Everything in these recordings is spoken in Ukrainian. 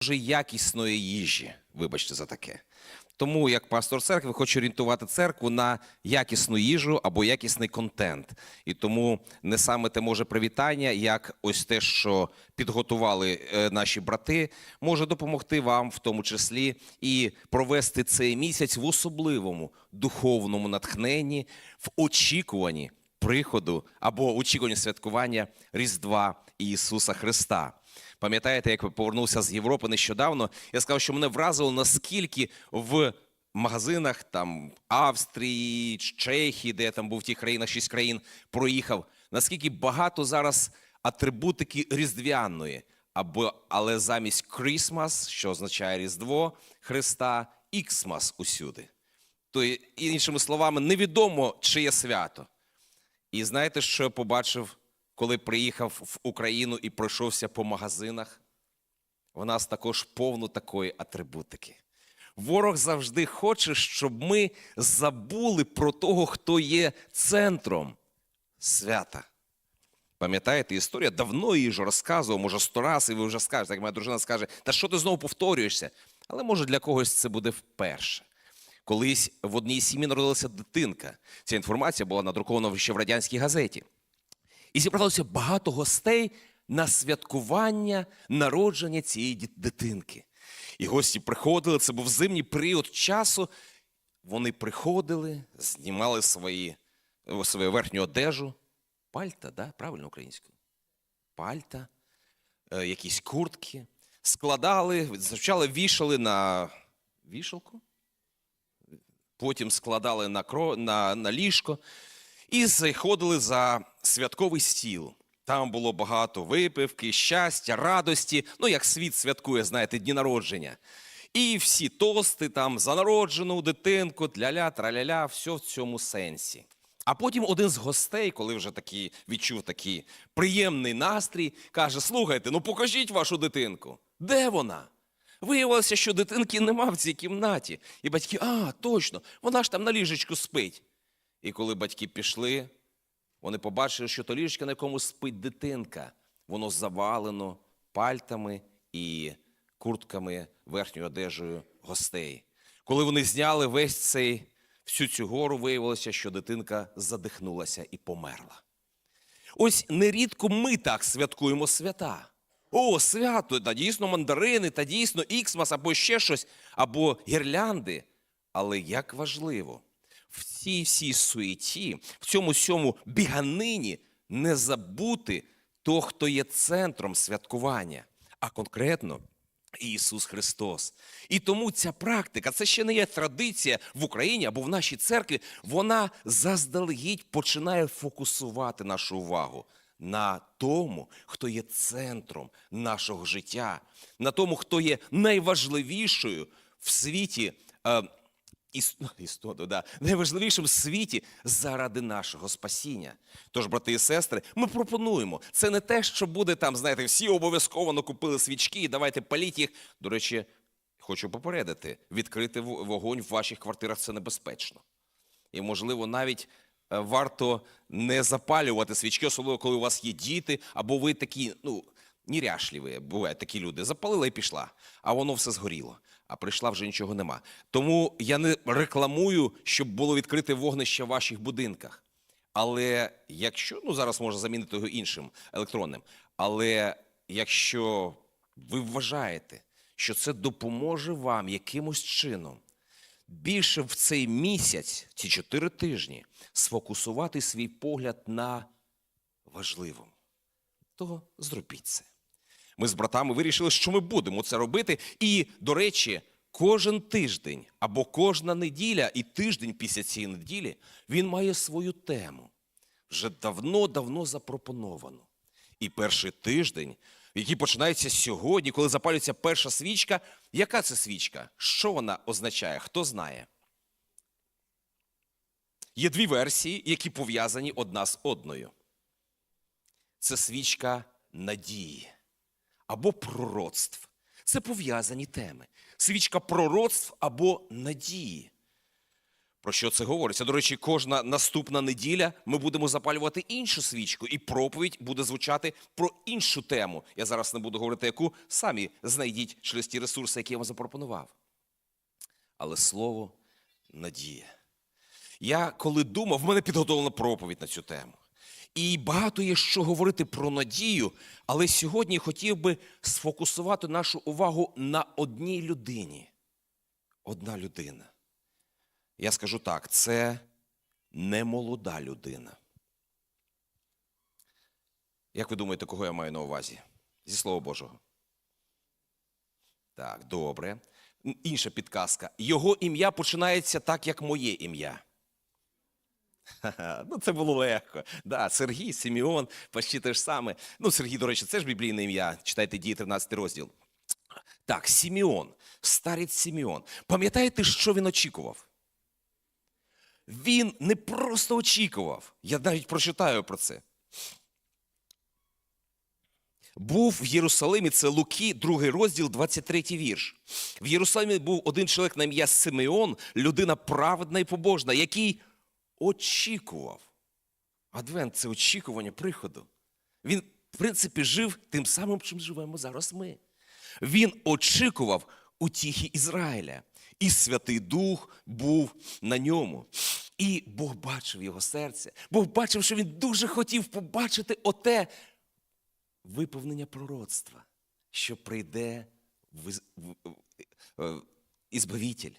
дуже якісної їжі. Вибачте за таке. Тому, як пастор церкви, хочу орієнтувати церкву на якісну їжу або якісний контент. І тому не саме те може привітання, як ось те, що підготували е, наші брати, може допомогти вам в тому числі і провести цей місяць в особливому духовному натхненні, в очікуванні приходу або очікуванні святкування Різдва Ісуса Христа. Пам'ятаєте, як повернувся з Європи нещодавно? Я сказав, що мене вразило, наскільки в магазинах там Австрії, Чехії, де я там був в тих країнах, шість країн проїхав, наскільки багато зараз атрибутики різдвяної, або але замість Christmas, що означає Різдво Христа, Іксмас усюди. То іншими словами, невідомо чиє свято. І знаєте, що я побачив, коли приїхав в Україну і пройшовся по магазинах? В нас також повно такої атрибутики. Ворог завжди хоче, щоб ми забули про того, хто є центром свята. Пам'ятаєте, історія давно її вже розказував, може сто раз, і ви вже скажете, як моя дружина скаже, та що ти знову повторюєшся? Але може для когось це буде вперше. Колись в одній сім'ї народилася дитинка. Ця інформація була надрукована ще в радянській газеті. І зібралося багато гостей на святкування народження цієї дитинки. І гості приходили, це був зимній період часу. Вони приходили, знімали свої, свою верхню одежу. Пальта, да? правильно українською? Пальта, е, якісь куртки, складали, звичайно, вішали на вішалку, потім складали на, кро... на, на ліжко і заходили за святковий стіл. Там було багато випивки, щастя, радості, ну як світ святкує, знаєте, дні народження. І всі тости там за народжену дитинку, тля-ля, траля-ля, все в цьому сенсі. А потім один з гостей, коли вже такий відчув такий приємний настрій, каже: Слухайте, ну покажіть вашу дитинку. Де вона? Виявилося, що дитинки нема в цій кімнаті. І батьки, а, точно, вона ж там на ліжечку спить. І коли батьки пішли, вони побачили, що то ліжечко, на якому спить дитинка, воно завалено пальтами і куртками, верхньою одежею гостей. Коли вони зняли весь цей всю цю гору, виявилося, що дитинка задихнулася і померла. Ось нерідко ми так святкуємо свята. О, свято, та дійсно мандарини, та дійсно іксмас, або ще щось, або гірлянди. Але як важливо в цій всій суеті, в цьому сьому біганині не забути того, хто є центром святкування, а конкретно Ісус Христос. І тому ця практика, це ще не є традиція в Україні або в нашій церкві, вона заздалегідь починає фокусувати нашу увагу на тому, хто є центром нашого життя, на тому, хто є найважливішою в світі. Е, іс- ну, да, найважливішим світі заради нашого спасіння. Тож, брати і сестри, ми пропонуємо. Це не те, що буде там, знаєте, всі обов'язково накупили свічки і давайте паліть їх. До речі, хочу попередити: відкрити вогонь в ваших квартирах це небезпечно. І, можливо, навіть е, варто не запалювати свічки, особливо коли у вас є діти, або ви такі, ну, неряшливі, бувають такі люди. Запалила і пішла, а воно все згоріло. А прийшла вже нічого нема. Тому я не рекламую, щоб було відкрите вогнище в ваших будинках. Але якщо ну зараз можна замінити його іншим електронним, але якщо ви вважаєте, що це допоможе вам якимось чином більше в цей місяць, ці чотири тижні, сфокусувати свій погляд на важливому, то зробіть це. Ми з братами вирішили, що ми будемо це робити. І, до речі, кожен тиждень або кожна неділя і тиждень після цієї неділі він має свою тему. Вже давно-давно запропоновано. І перший тиждень, який починається сьогодні, коли запалюється перша свічка. Яка це свічка? Що вона означає? Хто знає? Є дві версії, які пов'язані одна з одною. Це свічка надії або пророцтв. Це пов'язані теми. Свічка пророцтв або надії. Про що це говориться? До речі, кожна наступна неділя ми будемо запалювати іншу свічку, і проповідь буде звучати про іншу тему. Я зараз не буду говорити, яку самі знайдіть через ті ресурси, які я вам запропонував. Але слово надія. Я коли думав, в мене підготовлена проповідь на цю тему. І багато є що говорити про надію, але сьогодні хотів би сфокусувати нашу увагу на одній людині. Одна людина. Я скажу так: це не молода людина. Як ви думаєте, кого я маю на увазі? Зі Слова Божого. Так, добре. Інша підказка. Його ім'я починається так, як моє ім'я. Ну, це було легко. Да, Сергій, Сімеон, почти те ж саме. Ну, Сергій, до речі, це ж біблійне ім'я. Читайте дії 13 розділ. Так, Сімеон, старець Сімеон. Пам'ятаєте, що він очікував? Він не просто очікував. Я навіть прочитаю про це. Був в Єрусалимі, це Луки, другий розділ, 23 вірш. В Єрусалимі був один чоловік на ім'я Симеон, людина праведна і побожна, який очікував. Адвент це очікування приходу. Він, в принципі, жив тим самим, чим живемо зараз ми. Він очікував утіхи Ізраїля, і Святий Дух був на ньому. І Бог бачив його серце. Бог бачив, що він дуже хотів побачити оте виповнення пророцтва, що прийде в- е, Ізбавитель.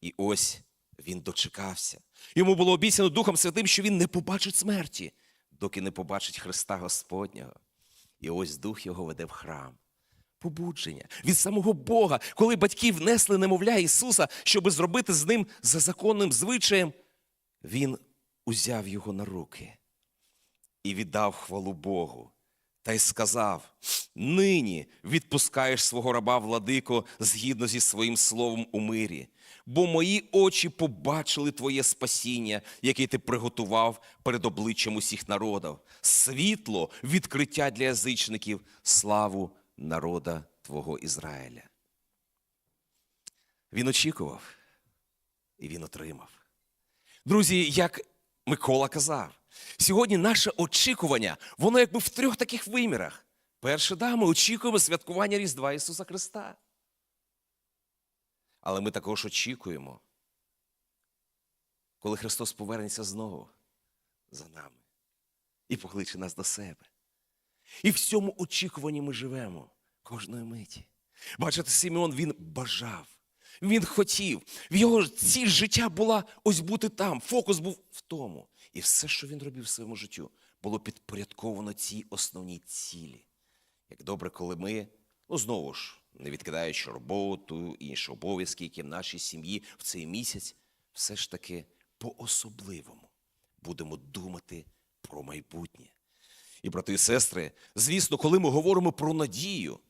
І ось він дочекався. Йому було обіцяно Духом Святим, що він не побачить смерті, доки не побачить Христа Господнього. І ось Дух його веде в храм. Побудження від самого Бога, коли батьки внесли немовля Ісуса, щоби зробити з ним за законним звичаєм, Він узяв його на руки і віддав хвалу Богу. Та й сказав: нині відпускаєш свого раба владико згідно зі своїм словом у мирі, бо мої очі побачили твоє спасіння, яке ти приготував перед обличчям усіх народів, світло, відкриття для язичників, славу народа Твого Ізраїля. Він очікував, і він отримав. Друзі, як Микола казав, сьогодні наше очікування, воно якби в трьох таких вимірах. Перше, да, ми очікуємо святкування Різдва Ісуса Христа. Але ми також очікуємо, коли Христос повернеться знову за нами і покличе нас до себе. І в цьому очікуванні ми живемо кожної миті. Бачите, Симеон він бажав, він хотів. В його ціль життя була ось бути там. Фокус був в тому. І все, що він робив в своєму життю, було підпорядковано цій основній цілі. Як добре, коли ми, ну знову ж, не відкидаючи роботу, інші обов'язки, які в нашій сім'ї в цей місяць, все ж таки по-особливому будемо думати про майбутнє. І, брати і сестри, звісно, коли ми говоримо про надію,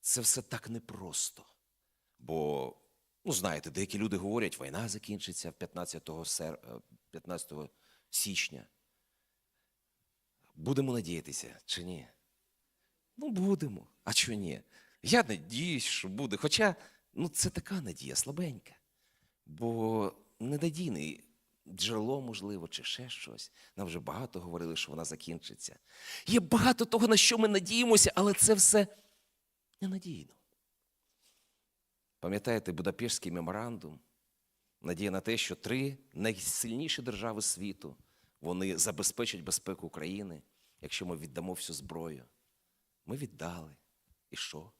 це все так непросто. Бо, ну знаєте, деякі люди говорять, війна закінчиться 15, сер... е, 15 січня. Будемо надіятися чи ні? Ну, будемо. А чого ні? Я надіюсь, що буде. Хоча ну, це така надія слабенька. Бо ненадійний джерело, можливо, чи ще щось. Нам вже багато говорили, що вона закінчиться. Є багато того, на що ми надіємося, але це все ненадійно. Пам'ятаєте Будапештський меморандум? Надія на те, що три найсильніші держави світу вони забезпечать безпеку України, якщо ми віддамо всю зброю. Ми віддали. І що?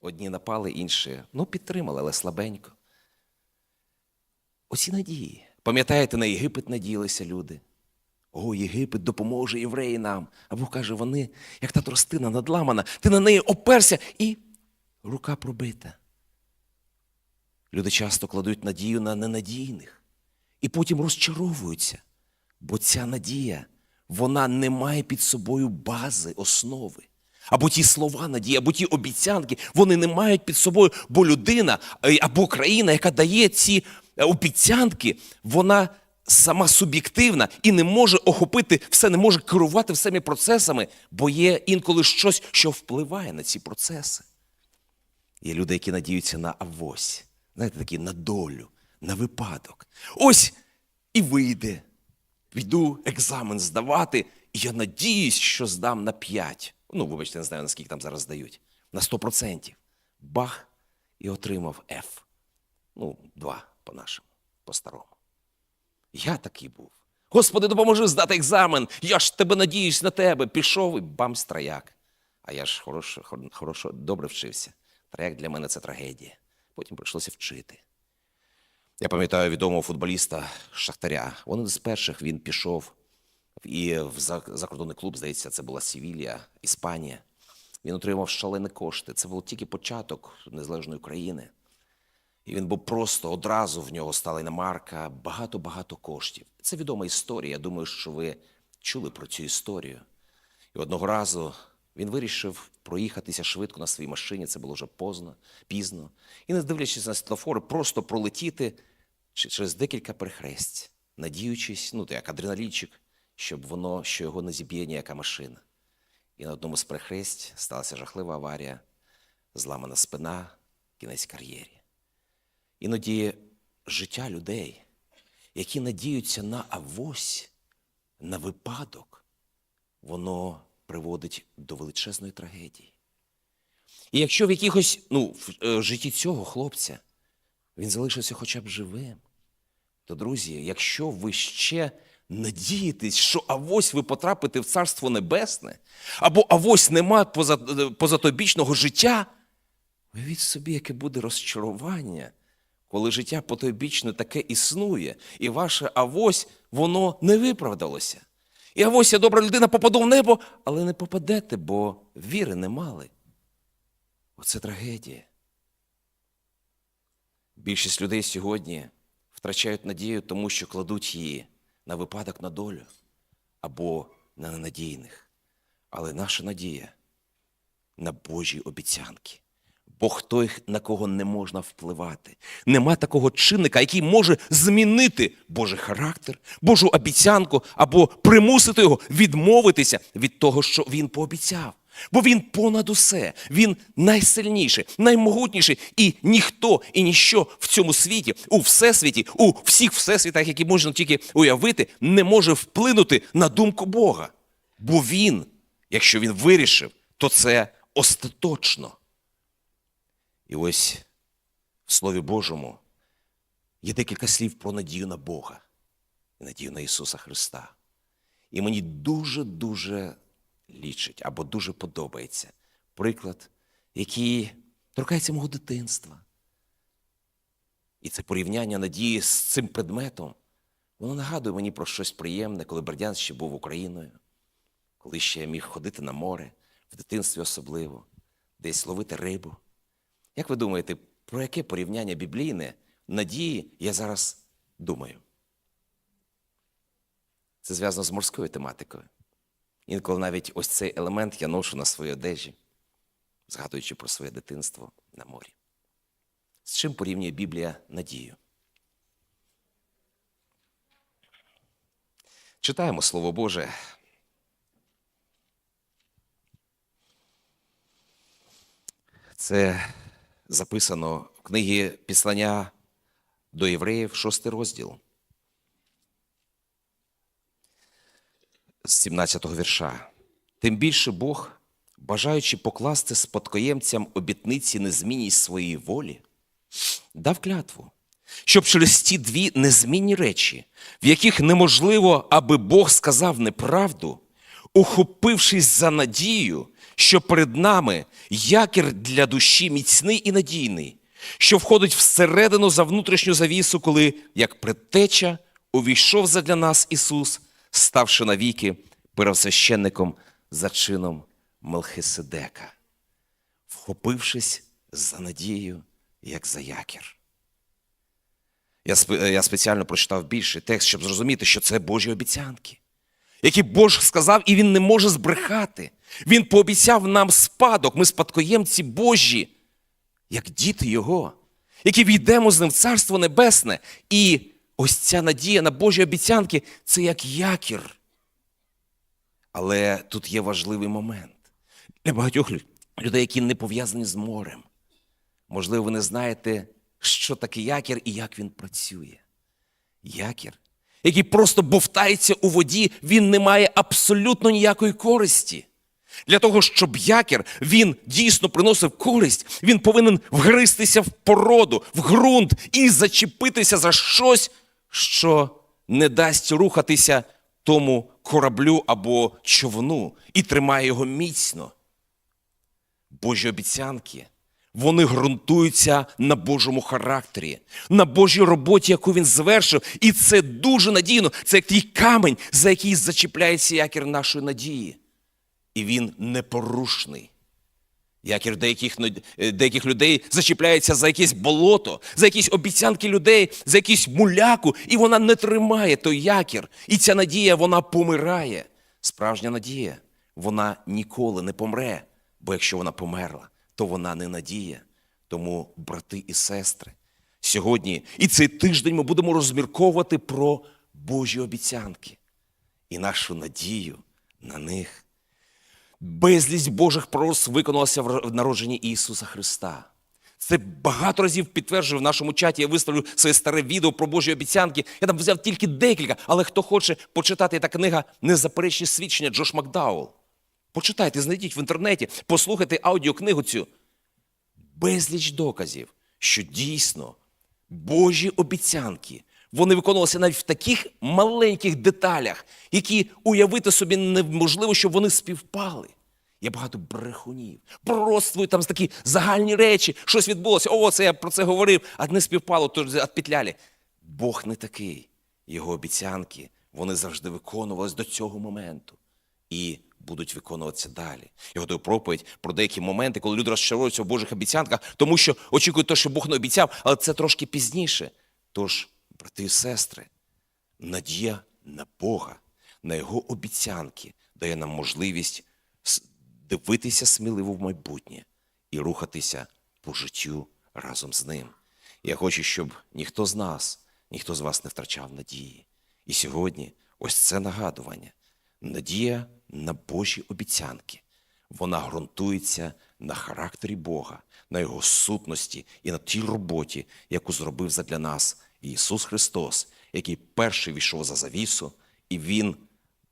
Одні напали, інші ну, підтримали, але слабенько. Оці надії. Пам'ятаєте, на Єгипет надіялися люди. О, Єгипет допоможе євреї нам. А Бог каже, вони, як та тростина надламана, ти на неї оперся і рука пробита. Люди часто кладуть надію на ненадійних і потім розчаровуються, бо ця надія, вона не має під собою бази, основи. Або ті слова надії, або ті обіцянки, вони не мають під собою, бо людина е, або країна, яка дає ці е, обіцянки, вона сама суб'єктивна і не може охопити все, не може керувати всіми процесами, бо є інколи щось, що впливає на ці процеси. Є люди, які надіються на авось, знаєте, такі на долю, на випадок. Ось і вийде. Піду екзамен здавати, і я надіюсь, що здам на 5. Ну, вибачте, не знаю, наскільки там зараз здають. На 100%. Бах, і отримав F. Ну, 2 по-нашому, по-старому. Я такий був. Господи, допоможи здати екзамен. Я ж тебе надіюсь на тебе. Пішов і бам трояк. А я ж хорошо, хорошо, добре вчився. Трояк для мене це трагедія. Потім прийшлося вчити. Я пам'ятаю відомого футболіста Шахтаря. Один з перших він пішов і в закордонний клуб, здається, це була Севілья, Іспанія. Він отримав шалені кошти. Це був тільки початок незалежної України. І він був просто одразу в нього стала іномарка, багато-багато коштів. Це відома історія. Я думаю, що ви чули про цю історію. І одного разу він вирішив проїхатися швидко на своїй машині. Це було вже поздно, пізно. І, не дивлячись на світлофори, просто пролетіти через декілька перехресть, надіючись, ну, як адреналінчик, щоб воно, що його не зіб'є ніяка машина. І на одному з перехресть сталася жахлива аварія, зламана спина, кінець кар'єрі. Іноді життя людей, які надіються на авось, на випадок, воно приводить до величезної трагедії. І якщо в якихось, ну, в е, житті цього хлопця він залишився хоча б живим, то, друзі, якщо ви ще надієтесь, що авось ви потрапите в Царство Небесне, або авось нема е, позатобічного життя, уявіть собі, яке буде розчарування, коли життя потойбічне таке існує, і ваше авось, воно не виправдалося. І авось я добра людина попаду в небо, але не попадете, бо віри не мали. Оце трагедія. Більшість людей сьогодні втрачають надію, тому що кладуть її на випадок на долю або на ненадійних. Але наша надія на Божі обіцянки. Бог той, на кого не можна впливати. Нема такого чинника, який може змінити Божий характер, Божу обіцянку або примусити його відмовитися від того, що він пообіцяв. Бо він понад усе, він найсильніший, наймогутніший, і ніхто і ніщо в цьому світі, у всесвіті, у всіх всесвітах, які можна тільки уявити, не може вплинути на думку Бога. Бо він, якщо він вирішив, то це остаточно. І ось в Слові Божому є декілька слів про надію на Бога і надію на Ісуса Христа. І мені дуже-дуже лічить або дуже подобається приклад, який торкається мого дитинства. І це порівняння надії з цим предметом, воно нагадує мені про щось приємне, коли Бердян ще був Україною, коли ще я міг ходити на море, в дитинстві особливо, десь ловити рибу. Як ви думаєте, про яке порівняння біблійне надії я зараз думаю? Це зв'язано з морською тематикою. Інколи навіть ось цей елемент я ношу на своїй одежі, згадуючи про своє дитинство на морі. З чим порівнює Біблія надію? Читаємо Слово Боже. Це записано в книгі Післання до євреїв, шостий розділ. З 17-го вірша. Тим більше Бог, бажаючи покласти спадкоємцям обітниці незмінність своєї волі, дав клятву, щоб через ті дві незмінні речі, в яких неможливо, аби Бог сказав неправду, ухопившись за надію, що перед нами якір для душі міцний і надійний, що входить всередину за внутрішню завісу, коли, як предтеча, увійшов задля нас Ісус, ставши навіки первосвященником за чином Мелхиседека, вхопившись за надію, як за якір. Я, я спеціально прочитав більший текст, щоб зрозуміти, що це Божі обіцянки, які Бог сказав, і Він не може збрехати. Він пообіцяв нам спадок, ми спадкоємці Божі, як діти Його, які війдемо з ним в Царство Небесне. І ось ця надія на Божі обіцянки це як якір. Але тут є важливий момент для багатьох людей, які не пов'язані з морем. Можливо, ви не знаєте що таке якір і як він працює. Якір, який просто бовтається у воді, він не має абсолютно ніякої користі. Для того, щоб якір він дійсно приносив користь, він повинен вгристися в породу, в ґрунт і зачепитися за щось, що не дасть рухатися тому кораблю або човну і тримає його міцно. Божі обіцянки, вони ґрунтуються на Божому характері, на Божій роботі, яку він звершив. І це дуже надійно. Це як той камень, за який зачіпляється якір нашої надії. І він непорушний. Якір деяких, е, деяких людей зачіпляється за якесь болото, за якісь обіцянки людей, за якусь муляку, і вона не тримає той якір. І ця надія, вона помирає. Справжня надія, вона ніколи не помре, бо якщо вона померла, то вона не надія. Тому, брати і сестри, сьогодні і цей тиждень ми будемо розмірковувати про Божі обіцянки і нашу надію на них. Безліч Божих пророцтв виконалося в народженні Ісуса Христа. Це багато разів підтверджую в нашому чаті. Я виставлю своє старе відео про Божі обіцянки. Я там взяв тільки декілька, але хто хоче почитати та книга Незаперечні свідчення Джош Макдаул. Почитайте, знайдіть в інтернеті, послухайте аудіокнигу цю. Безліч доказів, що дійсно Божі обіцянки вони виконувалися навіть в таких маленьких деталях, які уявити собі неможливо, щоб вони співпали. Є багато брехунів, пророцтвують там такі загальні речі, щось відбулося. О, це я про це говорив, а не співпало, то відпетляли. Бог не такий. Його обіцянки вони завжди виконувались до цього моменту і будуть виконуватися далі. Я готую проповідь про деякі моменти, коли люди розчаруються в Божих обіцянках, тому що очікують те, що Бог не обіцяв, але це трошки пізніше. Тож, брати і сестри, надія на Бога, на Його обіцянки дає нам можливість дивитися сміливо в майбутнє і рухатися по життю разом з ним. Я хочу, щоб ніхто з нас, ніхто з вас не втрачав надії. І сьогодні ось це нагадування. Надія на Божі обіцянки. Вона ґрунтується на характері Бога, на Його сутності і на тій роботі, яку зробив задля нас Ісус Христос, який перший війшов за завісу, і Він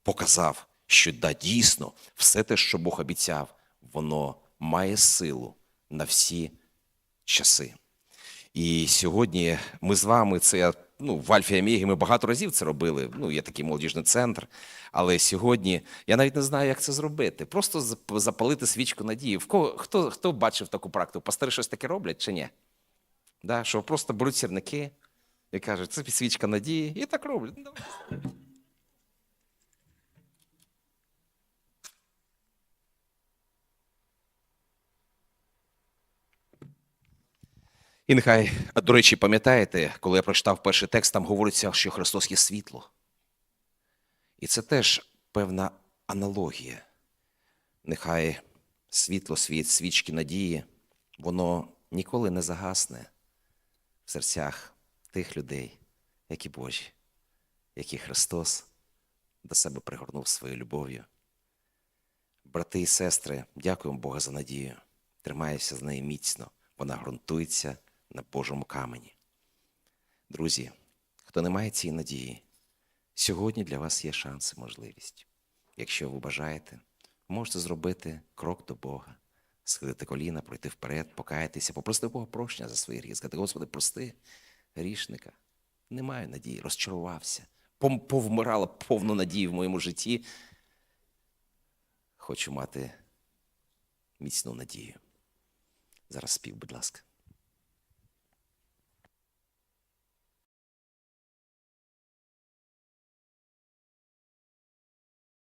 показав, що да, дійсно все те, що Бог обіцяв, воно має силу на всі часи. І сьогодні ми з вами це ну, в Альфі Омегі ми багато разів це робили. Ну, є такий молодіжний центр. Але сьогодні я навіть не знаю, як це зробити. Просто запалити свічку надії. В кого, хто, хто бачив таку практику? Пастори щось таке роблять чи ні? Да, що просто беруть сірники і кажуть, це свічка надії, і так роблять. Ну. І нехай, до речі, пам'ятаєте, коли я прочитав перший текст, там говориться, що Христос є світло. І це теж певна аналогія. Нехай світло, світ, свічки надії, воно ніколи не загасне в серцях тих людей, які Божі, які Христос до себе пригорнув своєю любов'ю. Брати і сестри, дякуємо Бога за надію. Тримаюся з нею міцно. Вона ґрунтується на Божому камені. Друзі, хто не має цієї надії, сьогодні для вас є шанс і можливість. Якщо ви бажаєте, можете зробити крок до Бога, схилити коліна, пройти вперед, покаятися, попросити Бога прощення за свої гріхи, сказати, Господи, прости грішника. Не маю надії, розчарувався. Повмирала повну надії в моєму житті. Хочу мати міцну надію. Зараз спів, будь ласка.